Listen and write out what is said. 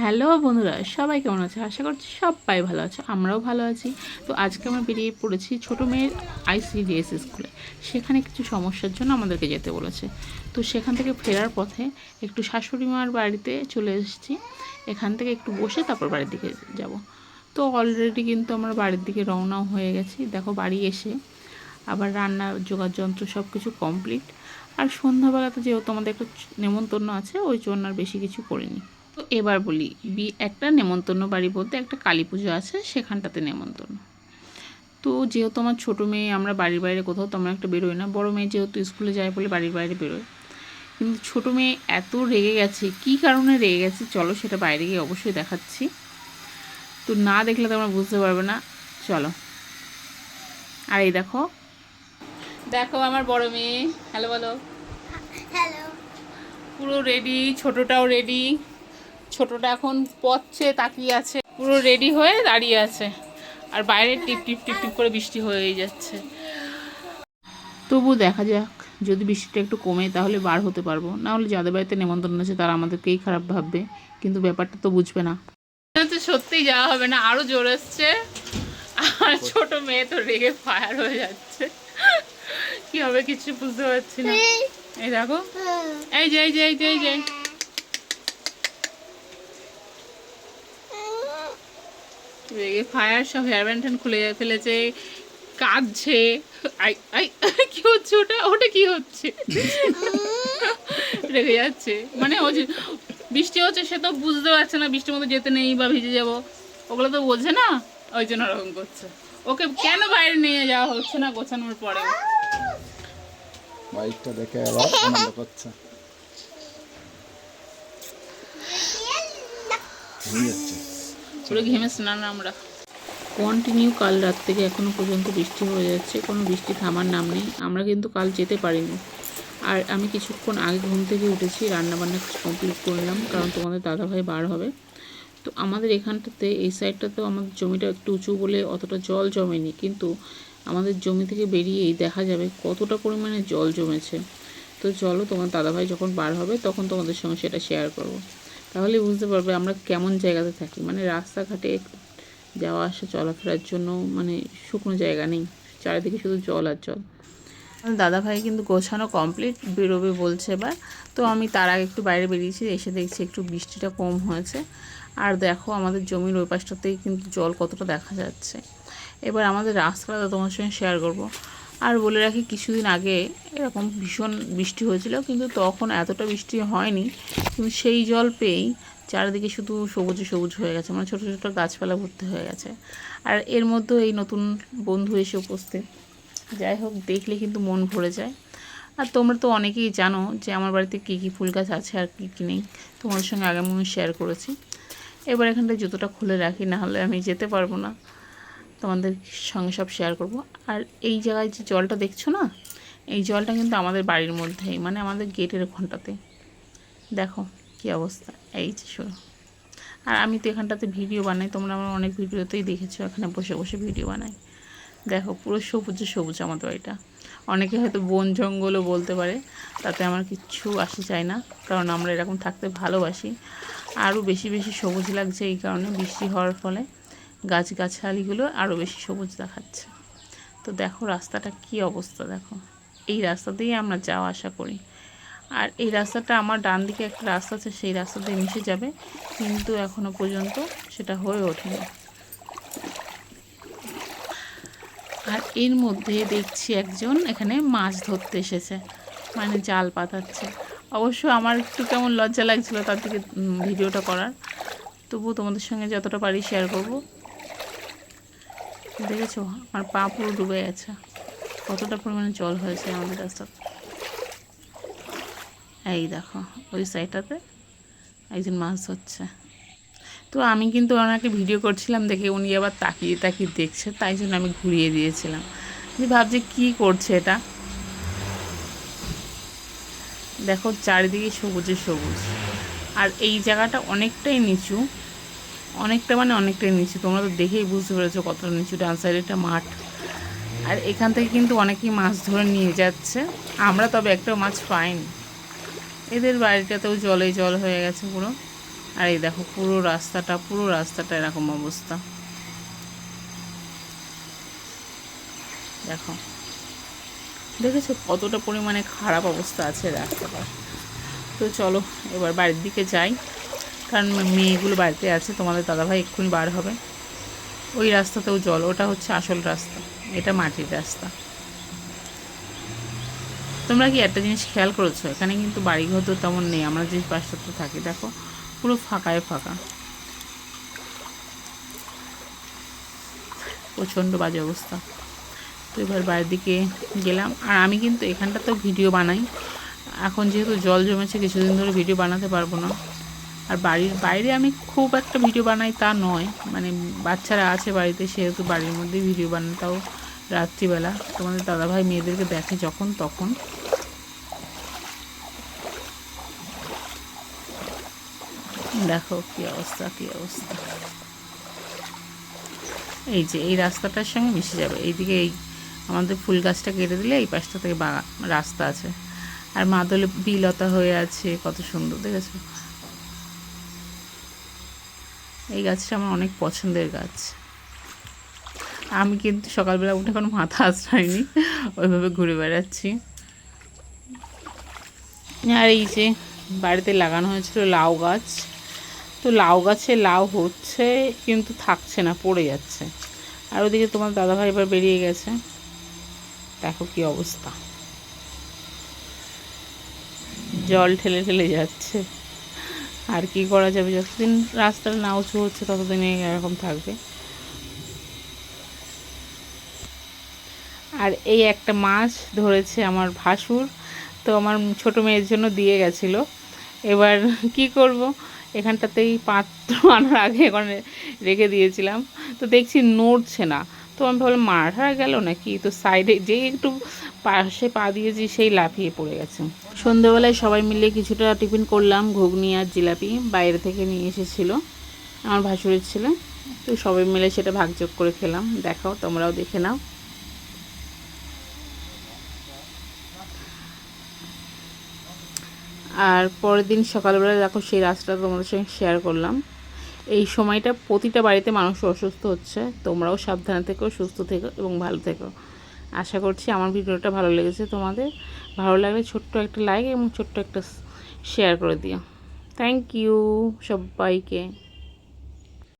Hello বন্ধুরা, সবাই কেমন আছে? আশা করছি সবাই ভালো আছে, আমরাও ভালো আছি। তো আজকে আমরা বেরিয়ে পড়েছি ছোটো মেয়ের আইসিডিএস স্কুলে। সেখানে কিছু সমস্যার জন্য আমাদেরকে যেতে বলেছে। তো সেখান থেকে ফেরার পথে একটু শাশুড়ি মার বাড়িতে চলে এসেছি। এখান থেকে একটু বসে তারপর বাড়ির দিকে যাব। তো অলরেডি কিন্তু আমরা বাড়ির দিকে রওনাও হয়ে গেছি। দেখো বাড়ি এসে আবার রান্না জোগাড় যন্ত্র সব কিছু কমপ্লিট আর সন্ধ্যাবেলাতে যেহেতু আমাদের একটা নেমন্তন্ন আছে, ওই জন্য আর বেশি কিছু করিনি। তো এবার বলি বি একটা নেমন্তন্ন বাড়ি বলতে একটা কালী পুজো আছে সেখানটাতে নেমন্তন্ন। তো যেহেতু আমার ছোটো মেয়ে আমরা বাড়ির বাইরে কোথাও তেমন একটা বেরোই না বড় মেয়ে যেহেতু স্কুলে যায় বলে বাড়ির বাইরে বেরোয়। কিন্তু ছোটো মেয়ে এত রেগে গেছে কী কারণে রেগে গেছে চলো সেটা বাইরে গিয়ে অবশ্যই দেখাচ্ছি। তো না দেখলে তোমরা বুঝতে পারবে না চলো। আর এই দেখো দেখো আমার বড় মেয়ে হ্যালো বলো। হ্যালো। পুরো রেডি ছোটটাও রেডি ছোটটা এখন পথছে, তাকিয়ে আছে। পুরো রেডি হয়ে দাঁড়িয়ে আছে। আর বাইরে টিপ টিপ টিপ টিপ করে বৃষ্টি হয়েই যাচ্ছে। তবু দেখা যাক, যদি বৃষ্টিটা একটু কমে তাহলে বার হতে পারব। না হলে যাদের বাড়িতে নেমন্তন্ন আছে, তারা আমাদেরকেই খারাপ ভাববে। কিন্তু ব্যাপারটা তো বুঝবে না। তো সত্যিই যাওয়া হবে না। আরও জোর আসছে। আর ছোট মেয়ে তো রেগে ফায়ার হয়ে যাচ্ছে। কি হবে, কিছু বুঝতে পারছি না। এই দেখো। এই যে এই যে, এই ফায়ার সব হেয়ার ব্যান্ড খুলে ফেলেছে কাঁদছে। আই আই কি হচ্ছে ওটা? ওটা কি হচ্ছে? রেগে যাচ্ছে। মানে ও বৃষ্টি হচ্ছে সে তো বুঝতে পারছে না বৃষ্টির মধ্যে যেতে নেই বা ভিজে যাব। ওগুলো তো বোঝে না ওই জন্য ওরকম করছে। ওকে কেন বাইরে নিয়ে যাওয়া হচ্ছে না গোছানোর পরে? বাইকটা দেখে আবার আনন্দ করছে। যাচ্ছে। পুরো ঘেমে স্নান আমরা। কন্টিনিউ কাল রাত থেকে এখনও পর্যন্ত বৃষ্টি হয়ে যাচ্ছে, কোনো বৃষ্টি থামার নাম নেই, আমরা কিন্তু কাল যেতে পারিনি। আর আমি কিছুক্ষণ আগে ঘুম থেকে উঠেছি, রান্নাবান্না কমপ্লিট করলাম কারণ তোমাদের দাদাভাই বার হবে। তো আমাদের এখানটাতে, এই সাইডটাতেও আমাদের জমিটা একটু উঁচু বলে অতটা জল জমেনি, কিন্তু আমাদের জমি থেকে বেরিয়েই দেখা যাবে কতটা পরিমাণে জল জমেছে। তো চলো, তোমার দাদাভাই যখন বার হবে, তখন তোমাদের সঙ্গে সেটা শেয়ার করব। তাহলে বুঝতে পারবে আমরা কেমন জায়গাতে থাকি। মানে রাস্তাঘাটে যাওয়া আসা, চলাফেরার জন্য মানে শুকনো জায়গা নেই। চারিদিকে শুধু জল আর জল। দাদা ভাই কিন্তু গোছানো কমপ্লিট বেরোবে বলছে এবার। তো আমি তার আগে একটু বাইরে বেরিয়েছি, এসে দেখছি একটু বৃষ্টিটা কম হয়েছে। আর দেখো আমাদের জমির ওই পাশটাতেই কিন্তু জল কতটা দেখা যাচ্ছে। এবার আমাদের রাস্তাটা তোমার সঙ্গে শেয়ার করব। আর বলে রাখি, কিছুদিন আগে এরকম ভীষণ বৃষ্টি হয়েছিল, কিন্তু তখন এতটা বৃষ্টি হয়নি, কিন্তু সেই জল পেয়েই চারিদিকে শুধু সবুজে সবুজ হয়ে গেছে মানে ছোটো ছোটো গাছপালা ভর্তি হয়ে গেছে। আর এর মধ্যেও এই নতুন বন্ধু এসে উপস্থিত। যাই হোক, দেখলে কিন্তু মন ভরে যায়। আর তোমরা তো অনেকেই জানো যে আমার বাড়িতে কী কী ফুল গাছ আছে আর কী কী নেই। তোমাদের সঙ্গে আগে আমি শেয়ার করেছি। এবার এখানটা জুতোটা খুলে রাখি না হলে আমি যেতে পারব না। তোমাদের সঙ্গে সব শেয়ার করব। আর এই জায়গায় যে জলটা দেখছ না, এই জলটা কিন্তু আমাদের বাড়ির মধ্যেই মানে আমাদের গেটের ওখানটাতে। দেখো কী অবস্থা, এই যে শুরু আর আমি তো এখানটাতে ভিডিও বানাই, তোমরা আমার অনেক ভিডিওতেই দেখেছ, এখানে বসে বসে ভিডিও বানাই। দেখো পুরো সবুজে সবুজ আমাদের বাড়িটা। অনেকে হয়তো বন জঙ্গলও বলতে পারে, তাতে আমার কিচ্ছু আসে চায় না, কারণ আমরা এরকম থাকতে ভালোবাসি। আরও বেশি বেশি সবুজ লাগছে এই কারণে বৃষ্টি হওয়ার ফলে। গাছগাছালিগুলো আরও বেশি সবুজ দেখাচ্ছে। তো দেখো রাস্তাটা কি অবস্থা দেখো। এই রাস্তা দিয়েই আমরা যাওয়া আসা করি। আর এই রাস্তাটা আমার ডান দিকে একটা রাস্তা আছে, সেই রাস্তা দিয়ে মিশে যাবে। কিন্তু এখনও পর্যন্ত সেটা হয়ে ওঠেনি। আর এর মধ্যে দেখছি একজন এখানে মাছ ধরতে এসেছে মানে জাল পাতাচ্ছে। অবশ্য আমার একটু কেমন লজ্জা লাগছিল তার দিকে ভিডিওটা করার। তবু তোমাদের সঙ্গে যতটা পারি শেয়ার করব। দেখেছ? আমার পা পুরো ডুবে গেছে। কতটা পরিমাণে জল হয়েছে আমাদের রাস্তাতে এই দেখো, ওই সাইডটাতে একজন মাছ ধরছে। তো আমি কিন্তু ওনাকে ভিডিও করছিলাম দেখে উনি আবার তাকিয়ে তাকিয়ে দেখছে, তাই জন্য আমি ঘুরিয়ে দিয়েছিলাম। যে ভাবছি, কী করছে এটা? দেখো, চারিদিকে সবুজে সবুজ। আর এই জায়গাটা অনেকটাই নিচু। অনেকটা মানে অনেকটাই নিচু। তোমরা তো দেখেই বুঝতে পেরেছ কতটা নিচু। ডান সাইডে একটা মাঠ। আর এখান থেকে কিন্তু অনেকেই মাছ ধরে নিয়ে যাচ্ছে। আমরা তবে একটাও মাছ পাইনি। এদের বাড়িটাতেও জলে জল হয়ে গেছে পুরো। আর এই দেখো, পুরো রাস্তাটা পুরো রাস্তাটা এরকম অবস্থা। দেখো। দেখেছ কতটা পরিমাণে খারাপ অবস্থা আছে রাস্তাটা। তো চলো, এবার বাড়ির দিকে যাই। কারণ মেয়েগুলো বাড়িতে আছে, তোমাদের দাদাভাই এক্ষুনি বার হবে। ওই রাস্তাতেও জল, ওটা হচ্ছে আসল রাস্তা, এটা মাটির রাস্তা। তোমরা কি একটা জিনিস খেয়াল করেছ? এখানে কিন্তু বাড়িঘর তো তেমন নেই, আমরা যে পাশটাতে থাকি, দেখো, পুরো ফাঁকায় ফাঁকা। প্রচণ্ড বাজে অবস্থা। তো এবার বাইরের দিকে গেলাম, আর আমি কিন্তু এখানটাতেও ভিডিও বানাই। এখন যেহেতু জল জমেছে, কিছুদিন ধরে ভিডিও বানাতে পারব না। আর বাড়ির, বাইরে আমি খুব একটা ভিডিও বানাই তা নয়। মানে বাচ্চারা আছে বাড়িতে, সেহেতু বাড়ির মধ্যেই ভিডিও বানাই, তাও রাত্রিবেলা। তোমাদের দাদাভাই মেয়েদেরকে দেখে যখন তখন। দেখো কি অবস্থা কি অবস্থা। এই যে, এই রাস্তাটার সঙ্গে মিশে যাবে। এইদিকে এই আমাদের ফুল গাছটা কেটে দিলে এই পাশটা থেকে বাগা রাস্তা আছে। আর মাদলে, বিলতা হয়ে আছে, কত সুন্দর, দেখেছ? এই গাছটা আমার অনেক পছন্দের গাছ। আমি কিন্তু সকালবেলা উঠে কোনো মাথা আশ্রয়নি, ওইভাবে ঘুরে বেড়াচ্ছি। আর এই যে বাড়িতে লাগানো হয়েছিল লাউ গাছ। তো লাউ গাছে লাউ হচ্ছে, কিন্তু থাকছে না, পড়ে যাচ্ছে। আর ওদিকে তোমার দাদাভাই এবার বেরিয়ে গেছে। দেখো কি অবস্থা। জল ঠেলে ঠেলে যাচ্ছে। আর কি করা যাবে? যতদিন রাস্তাটা না উঁচু হচ্ছে, ততদিন এরকম থাকবে। আর এই একটা মাছ ধরেছে আমার ভাসুর। তো আমার ছোট মেয়ের জন্য দিয়ে গেছিল। এবার কি করব? এখানটাতেই পাত্র আনার আগে এখানে রেখে দিয়েছিলাম। তো দেখছি নড়ছে না। তো আমি ভাবলাম মারা গেল নাকি? তো সাইডে যেই একটু পাশে পা দিয়েছি সেই লাফিয়ে পড়ে গেছে। সন্ধেবেলায় সবাই মিলে কিছুটা টিফিন করলাম, ঘুগনি আর জিলাপি। বাইরে থেকে নিয়ে এসেছিল আমার ভাসুরের ছেলে। তো সবাই মিলে সেটা ভাগযোগ করে খেলাম। দেখাও, তোমরাও দেখে নাও। আর পরের দিন সকালবেলা দেখো সেই রাস্তাটা তোমাদের সঙ্গে শেয়ার করলাম। এই সময়টা প্রতিটা বাড়িতে মানুষ অসুস্থ হচ্ছে। তোমরাও সাবধানে থেকো, সুস্থ থেকো এবং ভালো থেকো। আশা করছি আমার ভিডিওটা ভালো লেগেছে তোমাদের। ভালো লাগলে ছোট্ট একটা লাইক এবং ছোট্ট একটা শেয়ার করে দিও। থ্যাংক ইউ সবাইকে।